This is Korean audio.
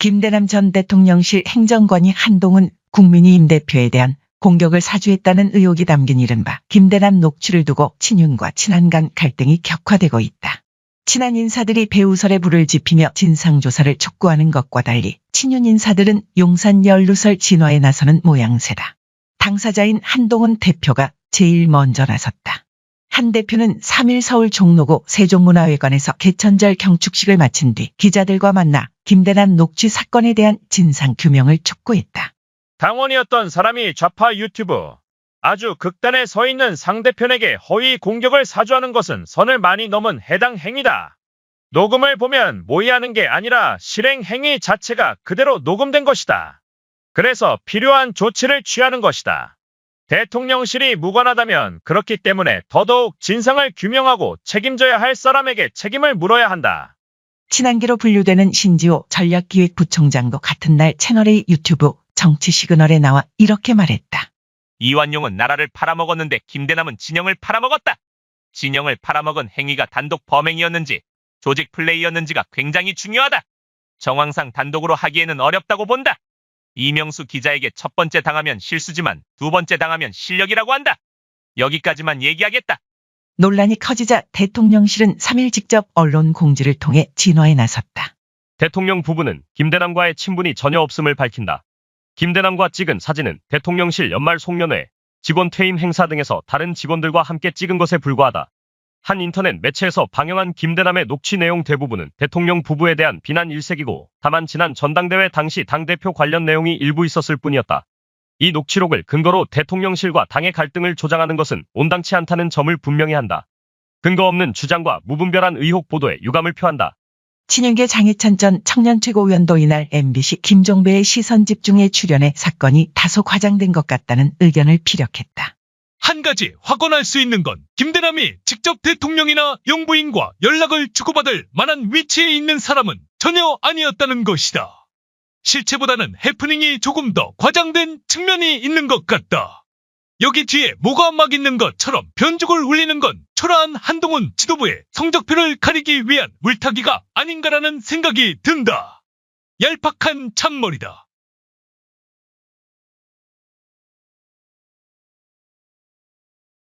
김대남 전 대통령실 행정관이 한동훈 국민의힘 대표에 대한 공격을 사주했다는 의혹이 담긴 이른바 김대남 녹취를 두고 친윤과 친한 간 갈등이 격화되고 있다. 친한 인사들이 배우설에 불을 지피며 진상조사를 촉구하는 것과 달리 친윤 인사들은 용산 연루설 진화에 나서는 모양새다. 당사자인 한동훈 대표가 제일 먼저 나섰다. 한 대표는 3일 서울 종로구 세종문화회관에서 개천절 경축식을 마친 뒤 기자들과 만나 김대남 녹취 사건에 대한 진상 규명을 촉구했다. 당원이었던 사람이 좌파 유튜브 아주 극단에 서 있는 상대편에게 허위 공격을 사주하는 것은 선을 많이 넘은 해당 행위다. 녹음을 보면 모의하는 게 아니라 실행 행위 자체가 그대로 녹음된 것이다. 그래서 필요한 조치를 취하는 것이다. 대통령실이 무관하다면 그렇기 때문에 더더욱 진상을 규명하고 책임져야 할 사람에게 책임을 물어야 한다. 친한계로 분류되는 신지호 전략기획부총장도 같은 날 채널A 유튜브 정치 시그널에 나와 이렇게 말했다. 이완용은 나라를 팔아먹었는데 김대남은 진영을 팔아먹었다. 진영을 팔아먹은 행위가 단독 범행이었는지 조직 플레이였는지가 굉장히 중요하다. 정황상 단독으로 하기에는 어렵다고 본다. 이명수 기자에게 첫 번째 당하면 실수지만 두 번째 당하면 실력이라고 한다. 여기까지만 얘기하겠다. 논란이 커지자 대통령실은 3일 직접 언론 공지를 통해 진화에 나섰다. 대통령 부부는 김대남과의 친분이 전혀 없음을 밝힌다. 김대남과 찍은 사진은 대통령실 연말 송년회, 직원 퇴임 행사 등에서 다른 직원들과 함께 찍은 것에 불과하다. 한 인터넷 매체에서 방영한 김대남의 녹취 내용 대부분은 대통령 부부에 대한 비난 일색이고 다만 지난 전당대회 당시 당대표 관련 내용이 일부 있었을 뿐이었다. 이 녹취록을 근거로 대통령실과 당의 갈등을 조장하는 것은 온당치 않다는 점을 분명히 한다. 근거 없는 주장과 무분별한 의혹 보도에 유감을 표한다. 친윤계 장희찬 전 청년 최고위원도 이날 MBC 김종배의 시선 집중에 출연해 사건이 다소 과장된 것 같다는 의견을 피력했다. 한 가지 확언할 수 있는 건 김대남이 직접 대통령이나 영부인과 연락을 주고받을 만한 위치에 있는 사람은 전혀 아니었다는 것이다. 실체보다는 해프닝이 조금 더 과장된 측면이 있는 것 같다. 여기 뒤에 뭐가 막 있는 것처럼 변죽을 울리는 건 초라한 한동훈 지도부의 성적표를 가리기 위한 물타기가 아닌가라는 생각이 든다. 얄팍한 참머리다.